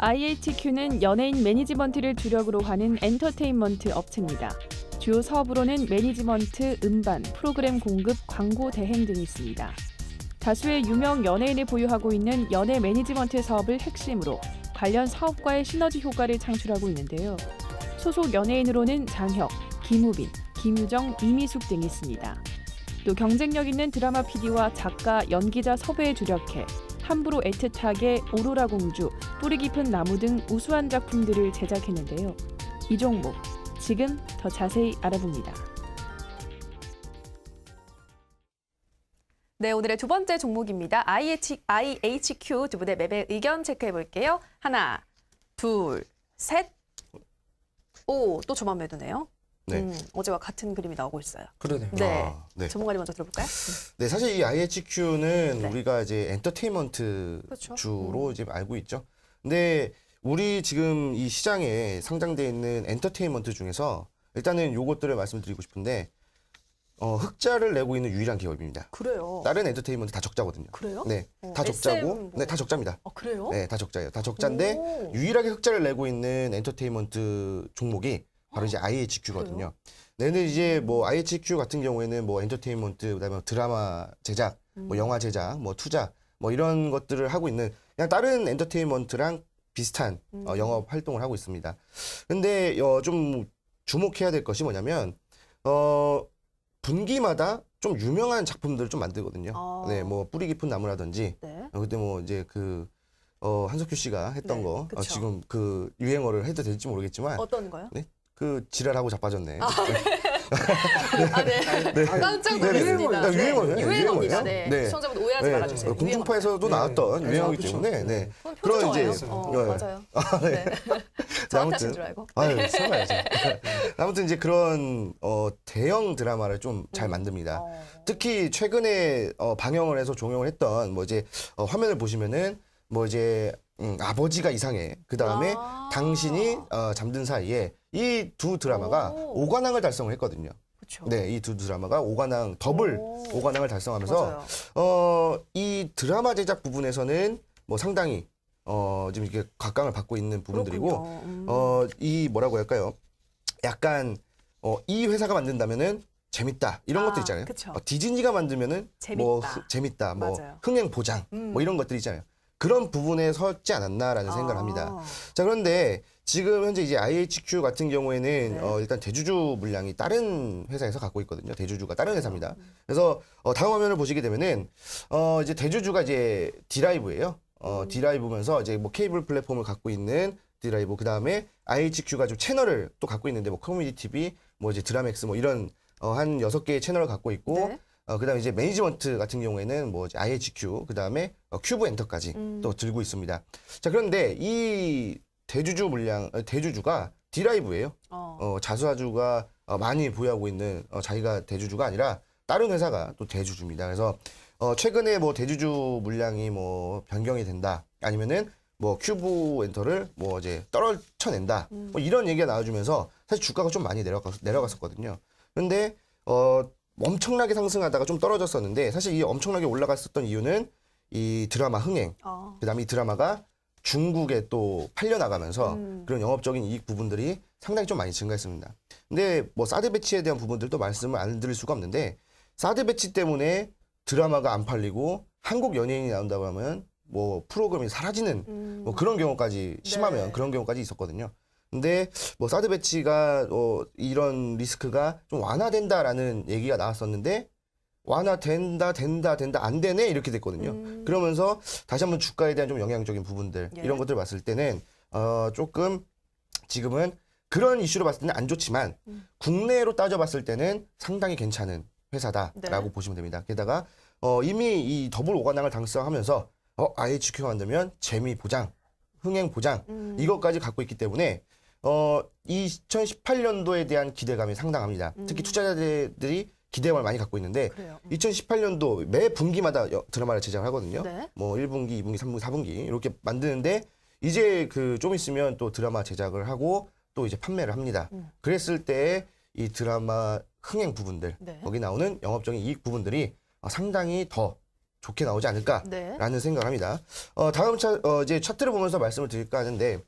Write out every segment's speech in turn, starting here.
IHQ는 연예인 매니지먼트를 주력으로 하는 엔터테인먼트 업체입니다. 주요 사업으로는 매니지먼트, 음반, 프로그램 공급, 광고 대행 등이 있습니다. 다수의 유명 연예인이 보유하고 있는 연예 매니지먼트 사업을 핵심으로 관련 사업과의 시너지 효과를 창출하고 있는데요. 소속 연예인으로는 장혁, 김우빈, 김유정, 이미숙 등이 있습니다. 또 경쟁력 있는 드라마 PD와 작가, 연기자 섭외에 주력해 함부로 애틋하게 오로라 공주, 뿌리 깊은 나무 등 우수한 작품들을 제작했는데요. 이 종목 지금 더 자세히 알아봅니다. 네, 오늘의 두 번째 종목입니다. IH, IHQ 두 분의 맵의 의견 체크해 볼게요. 하나, 둘, 셋. 오, 또 저만 매도네요. 네. 음, 어제와 같은 그림이 나오고 있어요. 그러네요. 네. 아, 네. 전문가님 먼저 들어볼까요? 네, 사실 이 IHQ는 네. 우리가 이제 엔터테인먼트 그렇죠. 주로 이제 알고 있죠. 근데 우리 지금 이 시장에 상장돼 있는 엔터테인먼트 중에서 일단은 요것들을 말씀드리고 싶은데 어, 흑자를 내고 있는 유일한 기업입니다. 그래요. 다른 엔터테인먼트 다 적자거든요. 그래요? 네, 어, 다 적자고, SM 뭐. 네, 다 적자입니다. 아, 그래요? 네, 다 적자예요. 다 적자인데 오. 유일하게 흑자를 내고 있는 엔터테인먼트 종목이 바로 이제 IHQ거든요. 네, 근데 이제 뭐 IHQ 같은 경우에는 뭐 엔터테인먼트 그다음에 드라마 제작, 뭐 음. 영화 제작, 뭐 투자, 뭐 이런 것들을 하고 있는 그냥 다른 엔터테인먼트랑 비슷한 어, 음. 영업 활동을 하고 있습니다. 근데 어, 좀 주목해야 될 것이 뭐냐면 어 분기마다 좀 유명한 작품들을 좀 만들거든요. 아. 네, 뭐 뿌리 깊은 나무라든지 네. 어, 그때 뭐 이제 그 어, 한석규 씨가 했던 네, 거 어, 그쵸. 지금 그 유행어를 해도 될지 모르겠지만 어떤 거요? 그 지랄하고 자빠졌네. 아, 네. 깜짝 네, 네. 놀랐습니다. 네, 유행어예요. 유행어입니다. 네. 네. 시청자분들 오해하지 네, 말아주세요. 어, 공중파에서도 네. 나왔던 네. 유행어기 아, 그쵸. 때문에 네. 네. 그건 그런. 이제- 어, 네. 맞아요. 네. 저한테 하신 줄 알고. 아유, 설마야죠. 아무튼 이제 그런 어, 대형 드라마를 좀잘 음. 만듭니다. 어. 특히 최근에 어, 방영을 해서 종영을 했던 뭐 이제 어, 화면을 보시면은 뭐 이제 음, 아버지가 이상해. 그 다음에 아. 당신이 어, 잠든 사이에 이 두 드라마가 오. 오관왕을 달성을 했거든요. 그렇죠. 네, 이 두 드라마가 오관왕 더블 오. 오관왕을 달성하면서 맞아요. 어, 이 드라마 제작 부분에서는 뭐 상당히 어, 지금 이렇게 각광을 받고 있는 부분들이고 그렇군요. 음. 어, 이 뭐라고 할까요? 약간 어, 이 회사가 만든다면은 재밌다 이런 아, 것들 있잖아요. 그쵸. 어, 디즈니가 만들면은 뭐 재밌다. 흐- 재밌다, 뭐 맞아요. 흥행 보장, 음. 뭐 이런 것들 있잖아요. 그런 부분에 섰지 않았나라는 생각을 아. 합니다. 자 그런데 지금 현재 이제 IHQ 같은 경우에는 네. 어, 일단 대주주 물량이 다른 회사에서 갖고 있거든요. 대주주가 다른 회사입니다. 음. 그래서 어, 다음 화면을 보시게 되면은 어, 이제 대주주가 이제 디라이브예요. 어, 음. 디라이브면서 이제 뭐 케이블 플랫폼을 갖고 있는 디라이브 그 다음에 IHQ가 좀 채널을 또 갖고 있는데 뭐 커뮤니티 TV, 뭐 이제 드라맥스 뭐 이런 어, 한 여섯 개의 채널을 갖고 있고 네. 어, 그다음에 이제 매니지먼트 같은 경우에는 뭐 IHQ, 그다음에 어, 큐브 엔터까지 음. 또 들고 있습니다. 자, 그런데 이 대주주 물량 어, 대주주가 디라이브예요. 어. 어, 자수아주가 어, 많이 보유하고 있는 어, 자기가 대주주가 아니라 다른 회사가 또 대주주입니다. 그래서 어, 최근에 뭐 대주주 물량이 뭐 변경이 된다. 아니면은 뭐 큐브 엔터를 뭐 이제 떨어쳐낸다. 음. 뭐 이런 얘기가 나와주면서 사실 주가가 좀 많이 내려갔, 내려갔었거든요. 근데 어, 엄청나게 상승하다가 좀 떨어졌었는데 사실 이 엄청나게 올라갔었던 이유는 이 드라마 흥행, 어. 그다음에 이 드라마가 중국에 또 팔려 나가면서 음. 그런 영업적인 이익 부분들이 상당히 좀 많이 증가했습니다. 근데 뭐 사드 배치에 대한 부분들도 말씀을 안 드릴 수가 없는데 사드 배치 때문에 드라마가 안 팔리고 한국 연예인이 나온다고 하면 뭐 프로그램이 사라지는 음. 뭐 그런 경우까지 심하면 네. 그런 경우까지 있었거든요. 근데 뭐 사드 배치가 어 이런 리스크가 좀 완화된다라는 얘기가 나왔었는데 완화된다 된다 된다 안 되네 이렇게 됐거든요. 음. 그러면서 다시 한번 주가에 대한 좀 영향적인 부분들 예. 이런 것들을 봤을 때는 어 조금 지금은 그런 이슈로 봤을 때는 안 좋지만 음. 국내로 따져봤을 때는 상당히 괜찮은 회사다라고 네. 보시면 됩니다. 게다가 어 이미 이 더블 오관왕을 달성하면서 어 IHQ 만들면 재미 보장, 흥행 보장 음. 이것까지 갖고 있기 때문에 어 2018년도에 대한 기대감이 상당합니다. 특히 음. 투자자들이 기대감을 많이 갖고 있는데 그래요. 음. 2018년도 매 분기마다 여- 드라마를 제작을 하거든요. 네. 뭐 1분기, 2분기, 3분기, 4분기 이렇게 만드는데 이제 그 좀 있으면 또 드라마 제작을 하고 또 이제 판매를 합니다. 음. 그랬을 때 이 드라마 흥행 부분들 네. 거기 나오는 영업적인 이익 부분들이 어, 상당히 더 좋게 나오지 않을까라는 네. 생각을 합니다. 어, 다음 차, 어, 이제 차트를 보면서 말씀을 드릴까 하는데,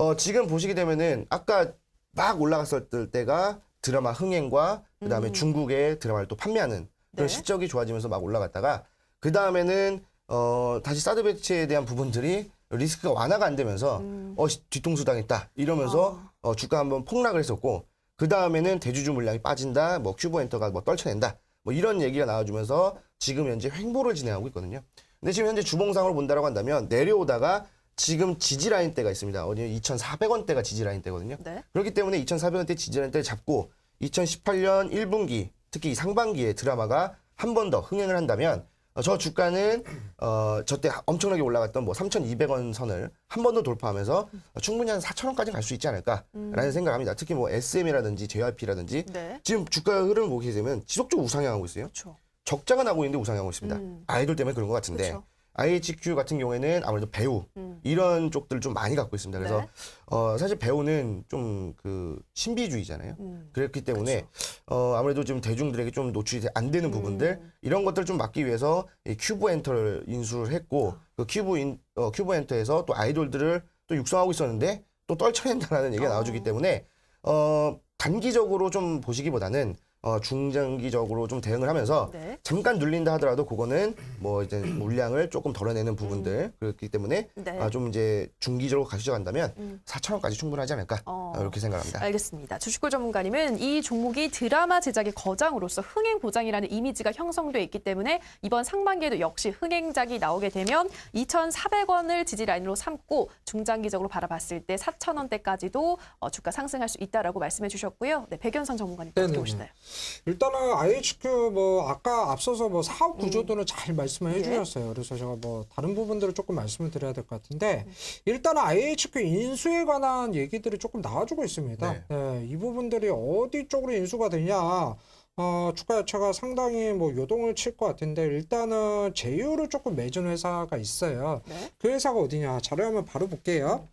어, 지금 보시게 되면은 아까 막 올라갔을 때가 드라마 흥행과 그 다음에 음. 중국의 드라마를 또 판매하는 그런 네. 실적이 좋아지면서 막 올라갔다가 그 다음에는 어, 다시 사드 배치에 대한 부분들이 리스크가 완화가 안 되면서 음. 어, 씨, 뒤통수 당했다 이러면서 어, 주가 한번 폭락을 했었고 그 다음에는 대주주 물량이 빠진다, 뭐 큐브 엔터가 뭐 떨쳐낸다, 뭐 이런 얘기가 나와주면서 지금 현재 횡보를 진행하고 있거든요. 근데 지금 현재 주봉상으로 본다라고 한다면 내려오다가 지금 지지 라인 대가 있습니다. 어디 2,400원대가 지지 라인 대거든요. 네. 그렇기 때문에 2,400원대 지지 라인 대를 잡고 2018년 1분기 특히 이 상반기에 드라마가 한 번 더 흥행을 한다면 어, 저 주가는 어, 저때 엄청나게 올라갔던 뭐 3,200원 선을 한 번 더 돌파하면서 어, 충분히 한 4,000원까지 갈 수 있지 않을까라는 생각을 합니다. 특히 뭐 SM이라든지 JYP라든지 네. 지금 주가 흐름을 보게 되면 지속적으로 우상향하고 있어요. 그렇죠. 적자가 나고 있는데 우상향하고 있습니다. 음. 아이돌 때문에 그런 것 같은데 그쵸. IHQ 같은 경우에는 아무래도 배우 음. 이런 쪽들을 좀 많이 갖고 있습니다. 그래서 네. 어, 사실 배우는 좀 그 신비주의잖아요. 음. 그렇기 때문에 어, 아무래도 좀 대중들에게 좀 노출이 안 되는 부분들 음. 이런 것들을 좀 막기 위해서 이 큐브 엔터를 인수를 했고 그 큐브 인, 어, 큐브 엔터에서 또 아이돌들을 또 육성하고 있었는데 또 떨쳐낸다라는 얘기가 어. 나와주기 때문에 어, 단기적으로 좀 보시기보다는 어, 중장기적으로 좀 대응을 하면서 네. 잠깐 눌린다 하더라도 그거는 뭐 이제 물량을 조금 덜어내는 부분들 그렇기 때문에 네. 아, 좀 이제 중기적으로 가시져간다면 음. 4천 원까지 충분하지 않을까 어. 아, 이렇게 생각합니다. 알겠습니다. 주식골 전문가님은 이 종목이 드라마 제작의 거장으로서 흥행 보장이라는 이미지가 형성돼 있기 때문에 이번 상반기에도 역시 흥행작이 나오게 되면 2,400원을 지지 라인으로 삼고 중장기적으로 바라봤을 때 4,000원대까지도 어, 주가 상승할 수 있다라고 말씀해 주셨고요. 네, 백연성 전문가님 어떻게. 보시나요? 일단은 IHQ 뭐 아까 앞서서 뭐 사업 구조도는 잘 말씀을 예. 해주셨어요. 그래서 제가 뭐 다른 부분들을 조금 말씀을 드려야 될 것 같은데 일단은 IHQ 인수에 관한 얘기들이 조금 나와주고 있습니다. 네. 네, 이 부분들이 어디 쪽으로 인수가 되냐? 어, 주가 자체가 상당히 뭐 요동을 칠 것 같은데 일단은 제휴를 조금 맺은 회사가 있어요. 네. 그 회사가 어디냐? 자료 한번 바로 볼게요.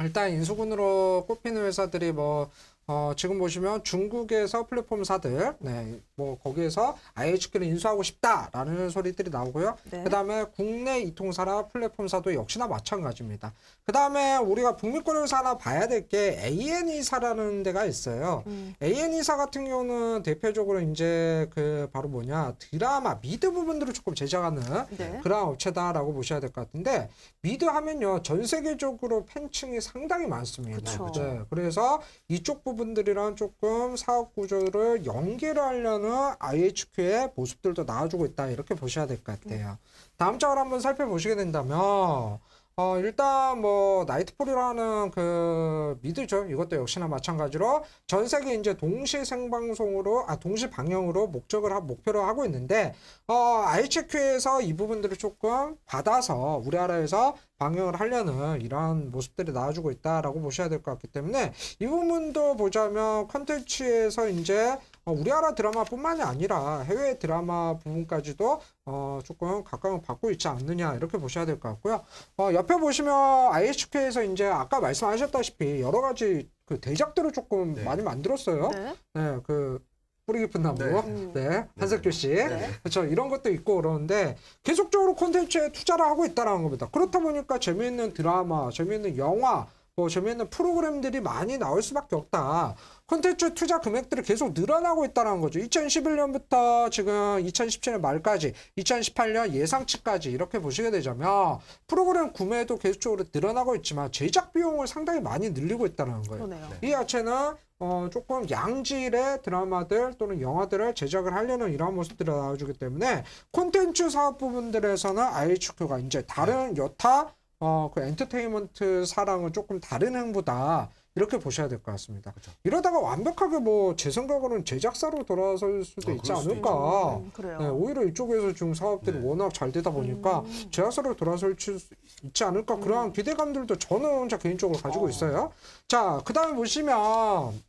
일단 인수군으로 꼽히는 회사들이 뭐 어, 지금 보시면 중국에서 플랫폼사들, 네, 뭐 거기에서 IHQ를 인수하고 싶다라는 소리들이 나오고요. 네. 그 다음에 국내 이통사나 플랫폼사도 역시나 마찬가지입니다. 그 다음에 우리가 북미권에서 하나 봐야 될 게 AN이사라는 데가 있어요. 음. AN이사 같은 경우는 대표적으로 이제 그 바로 뭐냐 드라마 미드 부분들을 조금 제작하는 네. 그런 업체다라고 보셔야 될 것 같은데 미드 하면요 전 세계적으로 팬층이 상당히 많습니다. 그쵸. 네, 그래서 이쪽 부분 들이랑 조금 사업 구조를 연계를 하려는 IHQ의 모습들도 나와주고 있다 이렇게 보셔야 될 것 같아요. 다음 장을 한번 살펴보시게 된다면. 어, 일단 뭐 나이트폴이라는 그 미드죠. 이것도 역시나 마찬가지로 전 세계 이제 동시 생방송으로 아 동시 방영으로 목적을 하, 목표로 하고 있는데 어, IHQ에서 이 부분들을 조금 받아서 우리나라에서 방영을 하려는 이러한 모습들이 나와주고 있다라고 보셔야 될 것 같기 때문에 이 부분도 보자면 컨텐츠에서 이제 어, 우리나라 드라마뿐만이 아니라 해외 드라마 부분까지도 어, 조금 각광을 받고 있지 않느냐 이렇게 보셔야 될 것 같고요. 어, 옆에 보시면 IHQ에서 이제 아까 말씀하셨다시피 여러 가지 그 대작들을 조금 네. 많이 만들었어요. 네. 네, 그 뿌리 깊은 나무, 네. 음. 네, 한석규 씨, 네. 그렇죠. 이런 것도 있고 그러는데 계속적으로 콘텐츠에 투자를 하고 있다는 겁니다. 그렇다 보니까 재미있는 드라마, 재미있는 영화, 뭐 재미있는 프로그램들이 많이 나올 수밖에 없다. 콘텐츠 투자 금액들이 계속 늘어나고 있다는 거죠. 2011년부터 지금 2017년 말까지, 2018년 예상치까지 이렇게 보시게 되자면 프로그램 구매도 계속적으로 늘어나고 있지만 제작 비용을 상당히 많이 늘리고 있다는 거예요. 그러네요. 이 자체는 어, 조금 양질의 드라마들 또는 영화들을 제작을 하려는 이러한 모습들이 나와주기 때문에 콘텐츠 사업 부분들에서는 IHQ가 이제 다른 여타 어, 그 엔터테인먼트 사랑은 조금 다른 행보다 이렇게 보셔야 될 것 같습니다. 이러다가 완벽하게 뭐 제 생각으로는 제작사로 돌아설 수도 어, 있지 않을까. 음. 네, 오히려 이쪽에서 지금 사업들이 네. 워낙 잘 되다 보니까 음. 제약사로 돌아설 수 있지 않을까 그러한 기대감들도 저는 혼자 개인적으로 가지고 어. 있어요. 자, 그 다음에 보시면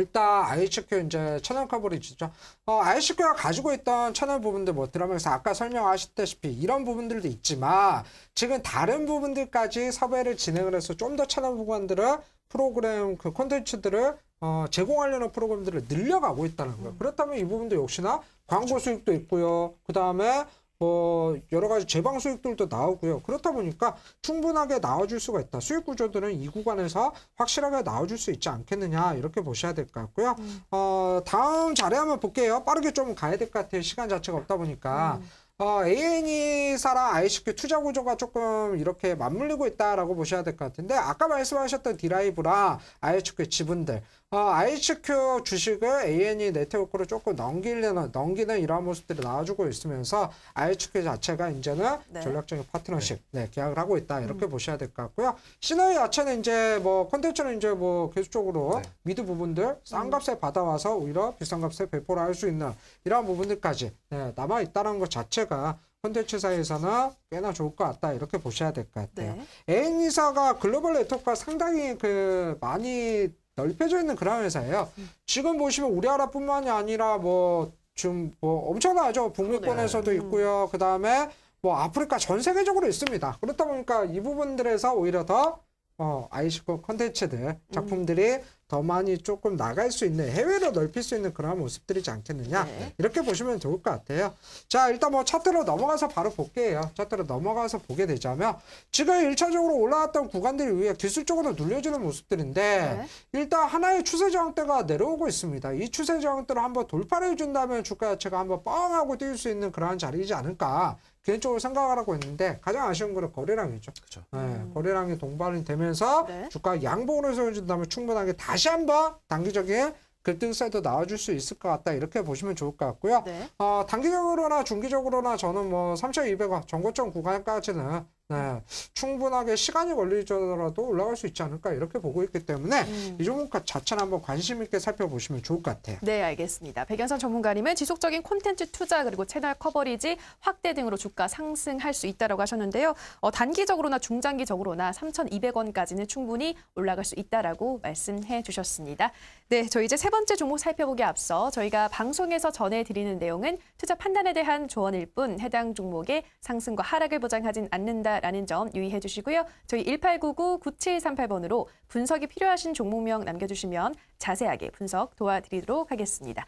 일단 IHQ 이제 채널 커버리지죠. 어, IHQ가 가지고 있던 채널 부분들 뭐 드라마에서 아까 설명하셨다시피 이런 부분들도 있지만 지금 다른 부분들까지 섭외를 진행을 해서 좀 더 채널 부분들을 프로그램 그 콘텐츠들을 어, 제공하려는 프로그램들을 늘려가고 있다는 거예요. 그렇다면 이 부분도 역시나 광고 수익도 있고요. 그 다음에 뭐 여러 가지 재방 수익들도 나오고요. 그렇다 보니까 충분하게 나와줄 수가 있다. 수익 구조들은 이 구간에서 확실하게 나와줄 수 있지 않겠느냐 이렇게 보셔야 될 것 같고요. 어, 다음 자료 한번 볼게요. 빠르게 좀 가야 될 것 같아요. 시간 자체가 없다 보니까. 어, AN이사랑 ICQ 투자 구조가 조금 이렇게 맞물리고 있다라고 보셔야 될 것 같은데 아까 말씀하셨던 디라이브랑 IHQ 지분들 어, IHQ 주식을 AN이 네트워크로 조금 넘기는 넘기는 이러한 모습들이 나와주고 있으면서 IHQ 자체가 이제는 네. 전략적인 파트너십 네, 계약을 하고 있다 이렇게 보셔야 될 것 같고요. 시너이 자체는 이제 뭐 콘텐츠는 이제 뭐 계속적으로 네. 미드 부분들 싼 값에 받아와서 오히려 비싼 값에 배포를 할 수 있는 이러한 부분들까지 네, 남아 있다는 것 자체가 콘텐츠 사에서는 꽤나 좋을 것 같다 이렇게 보셔야 될 것 같아요. 네. N이사가 글로벌 네트워크가 상당히 그 많이 넓혀져 있는 그런 회사예요. 지금 보시면 우리나라뿐만이 아니라 뭐 지금 뭐 엄청나죠. 북미권에서도 네. 있고요. 그 다음에 뭐 아프리카 전 세계적으로 있습니다. 그렇다 보니까 이 부분들에서 오히려 더 어, 아이시코 컨텐츠들 작품들이 더 많이 조금 나갈 수 있는 해외로 넓힐 수 있는 그런 모습들이지 않겠느냐 네. 이렇게 보시면 좋을 것 같아요. 자 일단 뭐 차트로 넘어가서 바로 볼게요. 차트로 넘어가서 보게 되자면 지금 일차적으로 올라왔던 구간들이 위에 기술적으로 눌려주는 모습들인데 네. 일단 하나의 추세 저항대가 내려오고 있습니다. 이 추세 저항대를 한번 돌파를 해준다면 주가 자체가 한번 뻥하고 뛸 수 있는 그러한 자리이지 않을까 개인적으로 생각을 하고 있는데 가장 아쉬운 거는 거래량이죠. 그렇죠. 네, 거래량이 동반이 되면서 네. 주가 양봉으로 세워준다면 충분하게 다시 한번 단기적인 급등세도 나와줄 수 있을 것 같다 이렇게 보시면 좋을 것 같고요. 네. 어, 단기적으로나 중기적으로나 저는 뭐 3,200원 정고점 구간까지는 네, 충분하게 시간이 걸리더라도 올라갈 수 있지 않을까 이렇게 보고 있기 때문에 음. 이 종목 자체는 한번 관심 있게 살펴보시면 좋을 것 같아요. 네, 알겠습니다. 백연선 전문가님은 지속적인 콘텐츠 투자 그리고 채널 커버리지 확대 등으로 주가 상승할 수 있다라고 하셨는데요. 어, 단기적으로나 중장기적으로나 3,200원까지는 충분히 올라갈 수 있다라고 말씀해 주셨습니다. 네, 저희 이제 세 번째 종목 살펴보기 앞서 저희가 방송에서 전해드리는 내용은 투자 판단에 대한 조언일 뿐 해당 종목의 상승과 하락을 보장하진 않는 다라는 점 유의해 주시고요. 저희 1899-9738번으로 분석이 필요하신 종목명 남겨주시면 자세하게 분석 도와드리도록 하겠습니다.